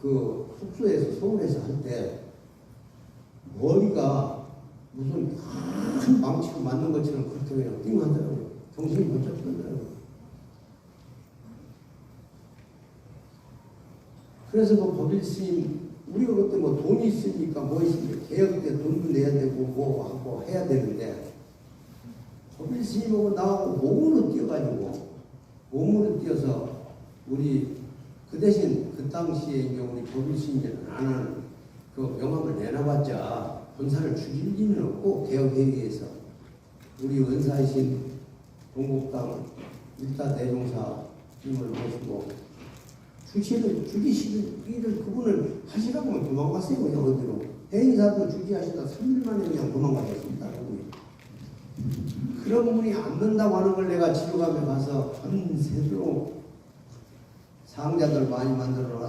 그 숙소에서 서울에서 할 때 머리가 무슨 큰 망치고 맞는 것처럼 그렇게 그냥 띵 하더라고요. 정신이 번쩍 들더라고요. 그래서 그 법일 스님 우리가 그때 뭐 돈이 있으니까 뭐 있으니까 개혁 때 돈도 내야 되고 뭐 하고 해야 되는데 법일 스님하고 나하고 몸으로 뛰어가지고 몸으로 뛰어서 우리 그 대신 그 당시에 이제 우리 스님들은 안 하는 그 명함을 내놔봤자 본사를 죽일 리는 없고 개혁회의에서 우리 은사이신 동국당 일타 대종사 님을 모시고 주시를 주기시를 일을 그분을 하시라고 도망갔어요 그냥 어디로. 해인사도 주기하시다 3일 만에 그냥 도망가셨습니다 그분이. 그런 분이 안 된다고 하는 걸 내가 지도감에 가서 밤새도록 상자들 많이 만들어 놨어